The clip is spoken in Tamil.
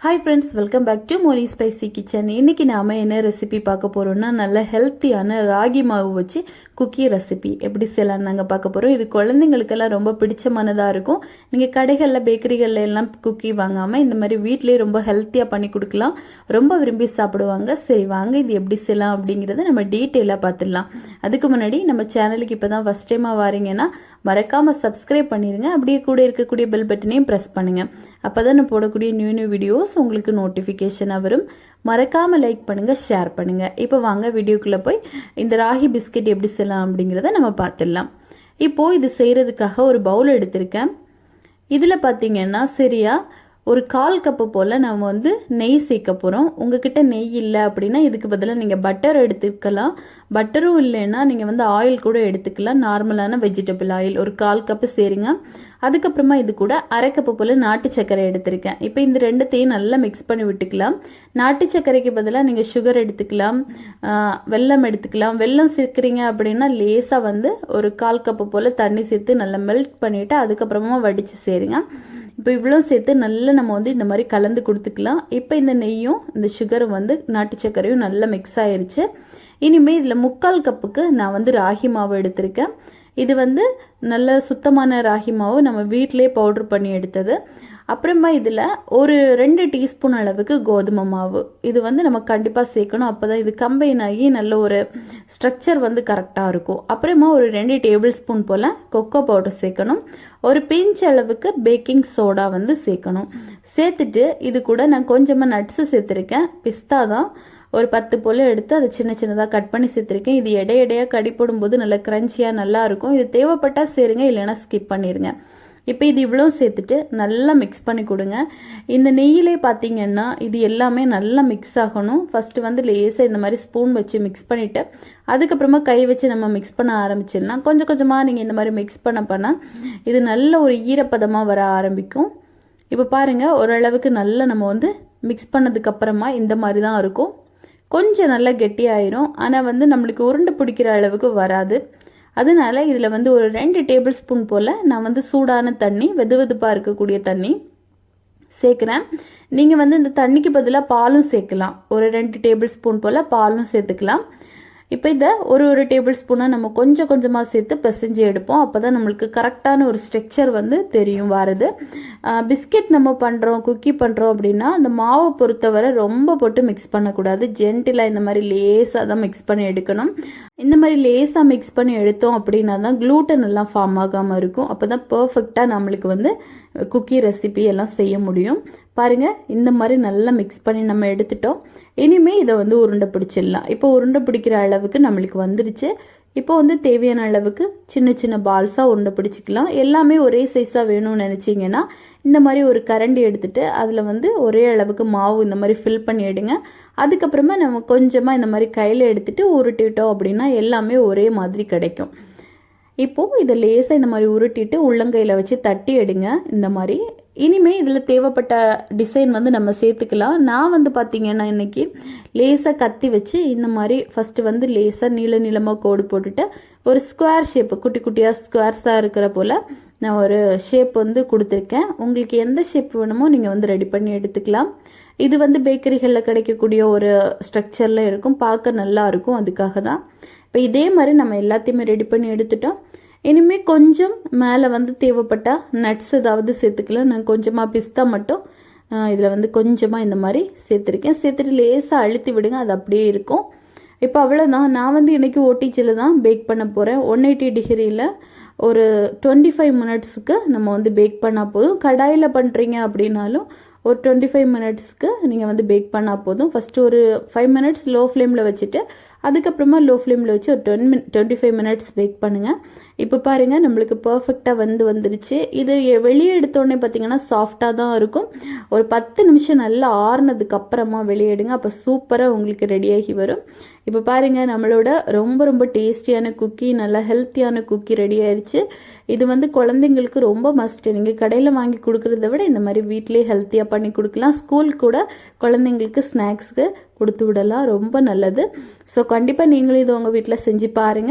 Hi friends welcome back to Mori spicy kitchen இன்னைக்கு நாம என்ன ரெசிபி பார்க்க போறோம்னா நல்ல ஹெல்த்தியான ராகி மாவு வச்சு குக்கி ரெசிபி எப்படி செய்யலாம்னு நாங்கள் பார்க்க போகிறோம் இது குழந்தைங்களுக்கெல்லாம் ரொம்ப பிடிச்சமானதாக இருக்கும். நீங்கள் கடைகளில் பேக்கரிகளில் எல்லாம் குக்கி வாங்காமல் இந்த மாதிரி வீட்டிலேயே ரொம்ப ஹெல்த்தியாக பண்ணி கொடுக்கலாம். ரொம்ப விரும்பி சாப்பிடுவாங்க. சரி வாங்க இது எப்படி செய்யலாம் அப்படிங்கிறத நம்ம டீட்டெயிலாக பார்த்துடலாம். அதுக்கு முன்னாடி நம்ம சேனலுக்கு இப்போ தான் ஃபஸ்ட் டைமாக வாரீங்கன்னா மறக்காமல் சப்ஸ்கிரைப் பண்ணிடுங்க அப்படியே கூட இருக்கக்கூடிய பெல் பட்டனையும் ப்ரெஸ் பண்ணுங்கள் அப்போ தான் நான் போடக்கூடிய நியூ நியூ வீடியோஸ் உங்களுக்கு நோட்டிஃபிகேஷனாக வரும். மறக்காமல் லைக் பண்ணுங்கள் ஷேர் பண்ணுங்கள் இப்போ வாங்க வீடியோக்குள்ளே போய் இந்த ராகி பிஸ்கெட் எப்படி செய்யலாம் அப்படிங்கிறத நம்ம பார்த்துடலாம். இப்போது இது செய்கிறதுக்காக ஒரு பவுல் எடுத்திருக்கேன். இதில் பார்த்தீங்கன்னா சரியாக ஒரு கால் கப்பு போல் நம்ம வந்து நெய் சேர்க்க போகிறோம் உங்ககிட்ட நெய் இல்லை அப்படின்னா இதுக்கு பதிலாக நீங்கள் பட்டர் எடுத்துக்கலாம். பட்டரும் இல்லைன்னா நீங்கள் வந்து ஆயில் கூட எடுத்துக்கலாம். நார்மலான வெஜிடபிள் ஆயில் ஒரு கால் கப்பு சேருங்க. அதுக்கப்புறமா இது கூட அரை கப்பு போல் நாட்டு சர்க்கரை எடுத்திருக்கேன். இப்போ இந்த ரெண்டுத்தையும் நல்லா மிக்ஸ் பண்ணி விட்டுக்கலாம். நாட்டு சர்க்கரைக்கு பதிலாக நீங்கள் சுகர் எடுத்துக்கலாம். வெல்லம் எடுத்துக்கலாம். வெல்லம் சேர்க்குறீங்க அப்படின்னா லேசாக வந்து ஒரு கால் கப்பு போல் தண்ணி சேர்த்து நல்லா மெல்ட் பண்ணிவிட்டு அதுக்கப்புறமா வடித்து சேருங்க. இப்போ இவ்வளோ சேர்த்து நல்லா நம்ம வந்து இந்த மாதிரி கலந்து கொடுத்துக்கலாம். இப்போ இந்த நெய்யும் இந்த சுகரும் வந்து நாட்டு சர்க்கரையும் நல்லா மிக்ஸ் ஆயிருச்சு. இனிமேல் இதில் முக்கால் கப்புக்கு நான் வந்து ராகி மாவு எடுத்திருக்கேன். இது வந்து நல்ல சுத்தமான ராகி மாவு. நம்ம வீட்டிலே பவுட்ரு பண்ணி எடுத்தது. அப்புறமா இதில் ஒரு ரெண்டு டீஸ்பூன் அளவுக்கு கோதுமை மாவு. இது வந்து நம்ம கண்டிப்பாக சேர்க்கணும். அப்போ தான் இது கம்பைன் ஆகி நல்ல ஒரு ஸ்ட்ரக்சர் வந்து கரெக்டாக இருக்கும். அப்புறமா ஒரு ரெண்டு டேபிள் ஸ்பூன் போல் கொக்கோ பவுடர் சேர்க்கணும். ஒரு பிஞ்ச் அளவுக்கு பேக்கிங் சோடா வந்து சேர்க்கணும். சேர்த்துட்டு இது கூட நான் கொஞ்சமாக நட்ஸு சேர்த்துருக்கேன். பிஸ்தா தான் ஒரு பத்து போல் எடுத்து அதை சின்ன சின்னதாக கட் பண்ணி சேர்த்துருக்கேன். இது எடையடையாக கடி போடும்போது நல்லா க்ரன்ச்சியாக நல்லாயிருக்கும் இது தேவைப்பட்டால் சேருங்க இல்லைன்னா ஸ்கிப் பண்ணிடுங்க இப்போ இது இவ்வளோ சேர்த்துட்டு நல்லா மிக்ஸ் பண்ணி கொடுங்க. இந்த நெய்யிலே பார்த்தீங்கன்னா இது எல்லாமே நல்லா மிக்ஸ் ஆகணும். ஃபஸ்ட்டு வந்து லேசாக இந்த மாதிரி ஸ்பூன் வச்சு மிக்ஸ் பண்ணிவிட்டு அதுக்கப்புறமா கை வச்சு நம்ம மிக்ஸ் பண்ண ஆரம்பிச்சிடலாம். கொஞ்சம் கொஞ்சமாக நீங்கள் இந்த மாதிரி மிக்ஸ் பண்ண பண்ணால் இது நல்ல ஒரு ஈரப்பதமாக வர ஆரம்பிக்கும். இப்போ பாருங்கள் ஓரளவுக்கு நல்லா நம்ம வந்து மிக்ஸ் பண்ணதுக்கப்புறமா இந்த மாதிரி தான் இருக்கும். கொஞ்சம் நல்லா கெட்டியாயிரும். ஆனால் வந்து நம்மளுக்கு உருண்டு பிடிக்கிற அளவுக்கு வராது. அதனால இதில் வந்து ஒரு ரெண்டு டேபிள் ஸ்பூன் போல் நான் வந்து சூடான தண்ணி வெது வெதுப்பாக இருக்கக்கூடிய தண்ணி சேர்க்குறேன். நீங்கள் வந்து இந்த தண்ணிக்கு பதிலாக பாலும் சேர்க்கலாம். ஒரு ரெண்டு டேபிள் ஸ்பூன் போல் பாலும் சேர்த்துக்கலாம். இப்போ இதை ஒரு ஒரு டேபிள் ஸ்பூனாக நம்ம கொஞ்சம் கொஞ்சமாக சேர்த்து பிசைஞ்சு எடுப்போம். அப்போ தான் நம்மளுக்கு கரெக்டான ஒரு ஸ்ட்ரக்சர் வந்து தெரியும் வருது. பிஸ்கெட் நம்ம பண்ணுறோம் குக்கி பண்ணுறோம் அப்படின்னா அந்த மாவை பொறுத்தவரை ரொம்ப போட்டு மிக்ஸ் பண்ணக்கூடாது. ஜென்டிலாக இந்த மாதிரி லேஸாக தான் மிக்ஸ் பண்ணி எடுக்கணும். இந்த மாதிரி லேஸாக மிக்ஸ் பண்ணி எடுத்தோம் அப்படின்னா தான் க்ளூட்டன் எல்லாம் ஃபார்ம் ஆகாமல் இருக்கும். அப்போ தான் பர்ஃபெக்டாக நம்மளுக்கு வந்து குக்கி ரெசிபி எல்லாம் செய்ய முடியும். பாருங்கள் இந்த மாதிரி நல்லா மிக்ஸ் பண்ணி நம்ம எடுத்துட்டோம். இனிமேல் இதை வந்து உருண்டை பிடிச்சிடலாம். இப்போ உருண்டை பிடிக்கிற அளவுக்கு நம்மளுக்கு வந்துருச்சு. இப்போ வந்து தேவையான அளவுக்கு சின்ன சின்ன பால்ஸாக உருண்டை பிடிச்சிக்கலாம். எல்லாமே ஒரே சைஸாக வேணும்னு நினச்சிங்கன்னா இந்த மாதிரி ஒரு கரண்டி எடுத்துகிட்டு அதில் வந்து ஒரே அளவுக்கு மாவு இந்த மாதிரி ஃபில் பண்ணி எடுங்க. அதுக்கப்புறமா நம்ம கொஞ்சமாக இந்த மாதிரி கையில் எடுத்துகிட்டு உருட்டிட்டோம் அப்படின்னா எல்லாமே ஒரே மாதிரி கிடைக்கும். இப்போது இதை லேசாக இந்த மாதிரி உருட்டிட்டு உள்ளங்கையில் வச்சு தட்டி எடுங்க. இந்த மாதிரி இனிமேல் இதில் தேவைப்பட்ட டிசைன் வந்து நம்ம சேர்த்துக்கலாம். நான் வந்து பார்த்திங்கன்னா இன்றைக்கி லேசாக கத்தி வச்சு இந்த மாதிரி ஃபஸ்ட்டு வந்து லேசாக நீள நீளமாக கோடு போட்டுட்டு ஒரு ஸ்கொயர் ஷேப்பு குட்டி குட்டியாக ஸ்கொயர்ஸாக இருக்கிற போல் நான் ஒரு ஷேப் வந்து கொடுத்துருக்கேன். உங்களுக்கு எந்த ஷேப் வேணுமோ நீங்கள் வந்து ரெடி பண்ணி எடுத்துக்கலாம். இது வந்து பேக்கரிகளில் கிடைக்கக்கூடிய ஒரு ஸ்ட்ரக்சரில் இருக்கும். பார்க்க நல்லா இருக்கும். அதுக்காக தான். இப்போ இதே மாதிரி நம்ம எல்லாத்தையுமே ரெடி பண்ணி எடுத்துட்டோம். இனிமேல் கொஞ்சம் மேலே வந்து தேவைப்பட்டால் நட்ஸ் ஏதாவது சேர்த்துக்கலாம். நான் கொஞ்சமாக பிஸ்தா மட்டும் இதில் வந்து கொஞ்சமாக இந்த மாதிரி சேர்த்துருக்கேன். சேர்த்துட்டு லேசாக அழுத்தி விடுங்க அது அப்படியே இருக்கும். இப்போ அவ்வளோதான் நான் வந்து இன்றைக்கி ஓடிச்சியில் தான் பேக் பண்ண போகிறேன் ஒன் எயிட்டி டிகிரியில் ஒரு டுவெண்ட்டி ஃபைவ் மினிட்ஸுக்கு நம்ம வந்து பேக் பண்ணால் போதும். கடாயில் பண்ணுறீங்க அப்படின்னாலும் ஒரு டுவெண்ட்டி ஃபைவ் மினிட்ஸ்க்கு நீங்கள் வந்து பேக் பண்ணால் போதும். ஃபஸ்ட்டு ஒரு ஃபைவ் மினிட்ஸ் லோ ஃப்ளேமில் வச்சுட்டு அதுக்கப்புறமா லோ ஃப்ளேமில் வச்சு ஒரு டென் மின் டுவெண்ட்டி ஃபைவ் மினிட்ஸ் பேக் பண்ணுங்கள் இப்போ பாருங்கள் நம்மளுக்கு பர்ஃபெக்டாக வந்து வந்துருச்சு. இது வெளியே எடுத்தோடனே பார்த்தீங்கன்னா சாஃப்டாக தான் இருக்கும். ஒரு பத்து நிமிஷம் நல்லா ஆறுனதுக்கு அப்புறமா வெளியே எடுங்க. அப்போ சூப்பராக உங்களுக்கு ரெடியாகி வரும். இப்போ பாருங்கள் நம்மளோட ரொம்ப ரொம்ப டேஸ்டியான குக்கி நல்லா ஹெல்த்தியான குக்கி ரெடி ஆயிடுச்சு இது வந்து குழந்தைங்களுக்கு ரொம்ப மஸ்ட்டு நீங்கள் கடையில் வாங்கி கொடுக்குறத விட இந்த மாதிரி வீட்லேயே ஹெல்த்தியாக பண்ணி கொடுக்கலாம். ஸ்கூல் கூட குழந்தைங்களுக்கு ஸ்நாக்ஸுக்கு கொடுத்து விடலாம். ரொம்ப நல்லது. ஸோ கண்டிப்பாக நீங்களும் இது உங்கள் வீட்டில் செஞ்சு பாருங்கள்